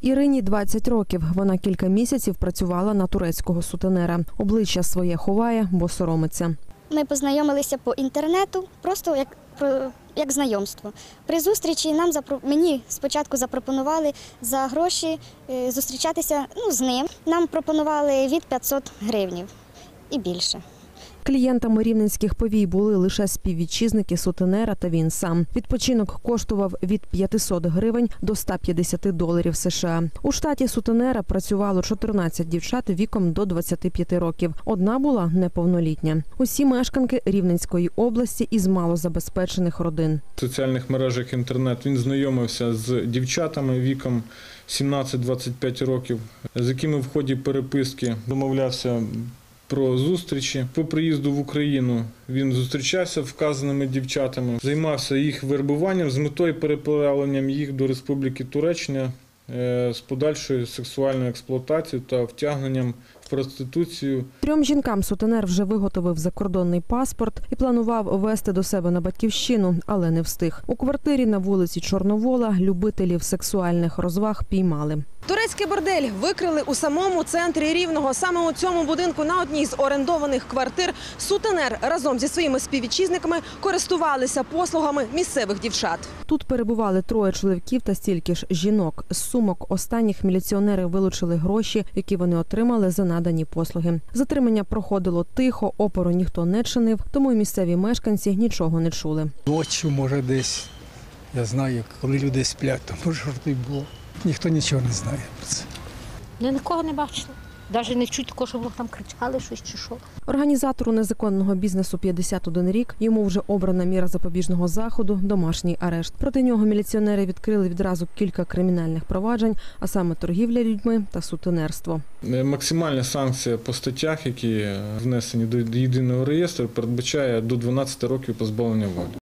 Ірині 20 років. Вона кілька місяців працювала на турецького сутенера. Обличчя своє ховає, бо соромиться. Ми познайомилися по інтернету, просто як як знайомство. При зустрічі нам мені спочатку запропонували за гроші е, зустрічатися ну, з ним. Нам пропонували від 500 гривнів і більше. Клієнтами рівненських повій були лише співвітчизники сутенера та він сам. Відпочинок коштував від 500 гривень до 150 доларів США. У штаті сутенера працювало 14 дівчат віком до 25 років. Одна була неповнолітня. Усі мешканки Рівненської області із малозабезпечених родин. В соціальних мережах інтернет він знайомився з дівчатами віком 17-25 років, з якими в ході переписки домовлявся про зустрічі. По приїзду в Україну він зустрічався вказаними дівчатами, займався їх вербуванням з метою переправленням їх до Республіки Туреччина е, з подальшою сексуальною експлуатацією та втягненням проституцію Трьом жінкам сутенер вже виготовив закордонний паспорт і планував вести до себе на батьківщину, але не встиг. У квартирі на вулиці Чорновола любителів сексуальних розваг піймали. Турецький бордель викрили у самому центрі рівного. Саме у цьому будинку на одній з орендованих квартир сутенер разом зі своїми співвітчизниками користувалися послугами місцевих дівчат. Тут перебували троє чоловіків та стільки ж жінок. З сумок останніх міліціонери вилучили гроші, які вони отримали за надані послуги. Затримання проходило тихо, опору ніхто не чинив, тому й місцеві мешканці нічого не чули. Ночі, може, десь. Я знаю, коли люди сплять, то може жорти було. Ніхто нічого не знає про це. Я нікого не бачила. Навіть не чуть такого, щоб там кричали щось чи що. Організатору незаконного бізнесу 51 рік. Йому вже обрана міра запобіжного заходу, домашній арешт. Проти нього міліціонери відкрили відразу кілька кримінальних проваджень, а саме торгівля людьми та сутенерство. Е, Максимальна санкція по статтях, які внесені до єдиного реєстру, передбачає до 12 років позбавлення волі.